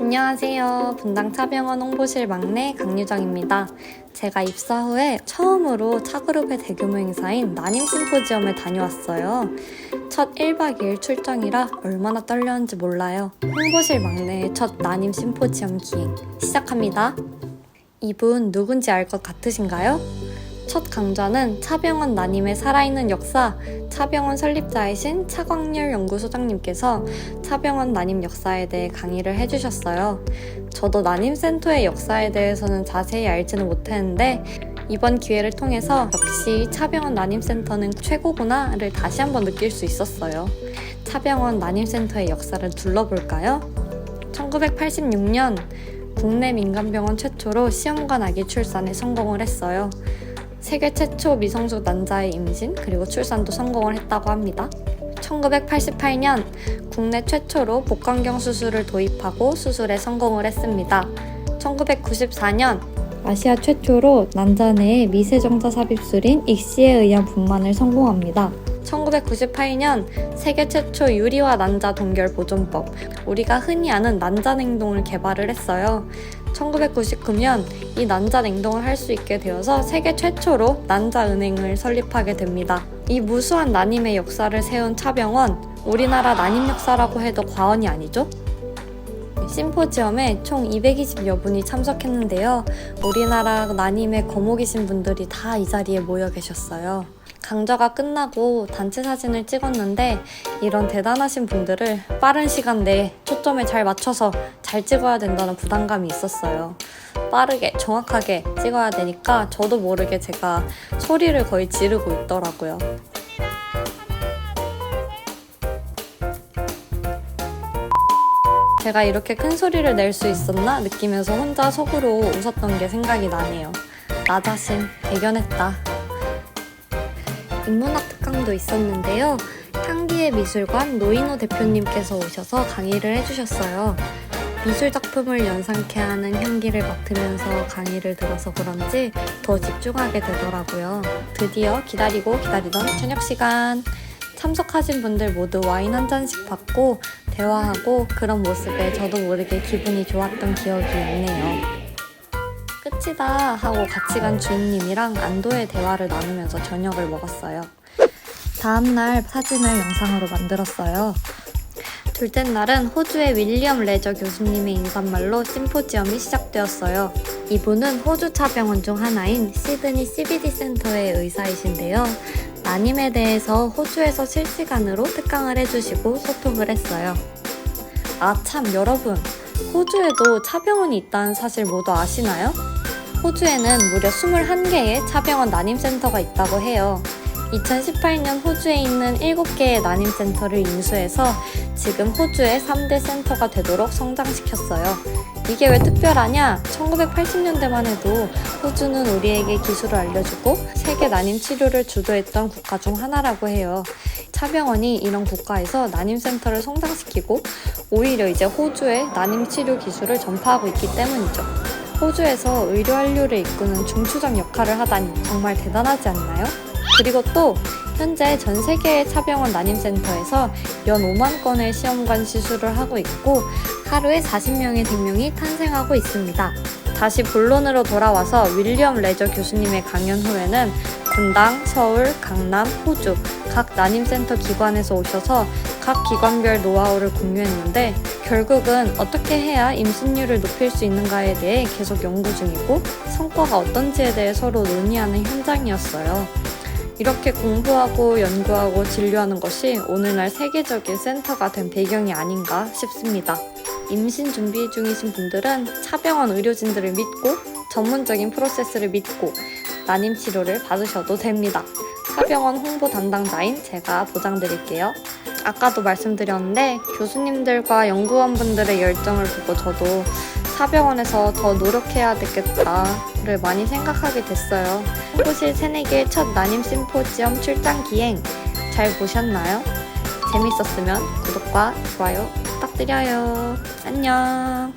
안녕하세요. 분당 차병원 홍보실 막내 강유정입니다. 제가 입사 후에 처음으로 차그룹의 대규모 행사인 난임 심포지엄에 다녀왔어요. 첫 1박 2일 출장이라 얼마나 떨렸는지 몰라요. 홍보실 막내의 첫 난임 심포지엄 기행 시작합니다. 이분 누군지 알 것 같으신가요? 첫 강좌는 차병원 난임의 살아있는 역사, 차병원 설립자이신 차광렬 연구소장님께서 차병원 난임 역사에 대해 강의를 해주셨어요. 저도 난임센터의 역사에 대해서는 자세히 알지는 못했는데 이번 기회를 통해서 역시 차병원 난임센터는 최고구나를 다시 한번 느낄 수 있었어요. 차병원 난임센터의 역사를 둘러볼까요? 1986년 국내 민간병원 최초로 시험관 아기 출산에 성공을 했어요. 세계 최초 미성숙 난자의 임신 그리고 출산도 성공을 했다고 합니다. 1988년 국내 최초로 복강경 수술을 도입하고 수술에 성공을 했습니다. 1994년 아시아 최초로 난자 내에 미세정자 삽입술인 익시에 의한 분만을 성공합니다. 1998년 세계 최초 유리화 난자 동결 보존법, 우리가 흔히 아는 난자 냉동을 개발을 했어요. 1999년 이 난자 냉동을 할 수 있게 되어서 세계 최초로 난자 은행을 설립하게 됩니다. 이 무수한 난임의 역사를 세운 차병원, 우리나라 난임 역사라고 해도 과언이 아니죠? 심포지엄에 총 220여 분이 참석했는데요. 우리나라 난임의 거목이신 분들이 다 이 자리에 모여 계셨어요. 강좌가 끝나고 단체 사진을 찍었는데 이런 대단하신 분들을 빠른 시간 내에 초점에 잘 맞춰서 잘 찍어야 된다는 부담감이 있었어요. 빠르게 정확하게 찍어야 되니까 저도 모르게 제가 소리를 거의 지르고 있더라고요. 제가 이렇게 큰 소리를 낼 수 있었나 느끼면서 혼자 속으로 웃었던 게 생각이 나네요. 나 자신 대견했다. 인문학 특강도 있었는데요. 향기의 미술관 노인호 대표님께서 오셔서 강의를 해주셨어요. 미술 작품을 연상케 하는 향기를 맡으면서 강의를 들어서 그런지 더 집중하게 되더라고요. 드디어 기다리고 기다리던 저녁 시간. 참석하신 분들 모두 와인 한 잔씩 받고 대화하고 그런 모습에 저도 모르게 기분이 좋았던 기억이 있네요. 끝이다 하고 같이 간 주임님이랑 안도의 대화를 나누면서 저녁을 먹었어요. 다음날 사진을 영상으로 만들었어요. 둘째 날은 호주의 윌리엄 레저 교수님의 인사말로 심포지엄이 시작되었어요. 이분은 호주 차병원 중 하나인 시드니 CBD 센터의 의사이신데요. 난임에 대해서 호주에서 실시간으로 특강을 해주시고 소통을 했어요. 아, 참, 여러분. 호주에도 차병원이 있다는 사실 모두 아시나요? 호주에는 무려 21개의 차병원 난임센터가 있다고 해요. 2018년 호주에 있는 7개의 난임센터를 인수해서 지금 호주의 3대 센터가 되도록 성장시켰어요. 이게 왜 특별하냐? 1980년대만 해도 호주는 우리에게 기술을 알려주고 세계 난임 치료를 주도했던 국가 중 하나라고 해요. 차병원이 이런 국가에서 난임센터를 성장시키고 오히려 이제 호주의 난임 치료 기술을 전파하고 있기 때문이죠. 호주에서 의료 한류를 이끄는 중추적 역할을 하다니 정말 대단하지 않나요? 그리고 또 현재 전 세계의 차병원 난임센터에서 연 5만 건의 시험관 시술을 하고 있고 하루에 40명의 생명이 탄생하고 있습니다. 다시 본론으로 돌아와서 윌리엄 레저 교수님의 강연 후에는 분당, 서울, 강남, 호주 각 난임센터 기관에서 오셔서 각 기관별 노하우를 공유했는데 결국은 어떻게 해야 임신율을 높일 수 있는가에 대해 계속 연구 중이고 성과가 어떤지에 대해 서로 논의하는 현장이었어요. 이렇게 공부하고 연구하고 진료하는 것이 오늘날 세계적인 센터가 된 배경이 아닌가 싶습니다. 임신 준비 중이신 분들은 차병원 의료진들을 믿고 전문적인 프로세스를 믿고 난임 치료를 받으셔도 됩니다. 차병원 홍보 담당자인 제가 보장드릴게요. 아까도 말씀드렸는데 교수님들과 연구원분들의 열정을 보고 저도 사병원에서 더 노력해야 되겠다를 많이 생각하게 됐어요. 호실 새내기의 첫 난임 심포지엄 출장 기행 잘 보셨나요? 재밌었으면 구독과 좋아요 부탁드려요. 안녕.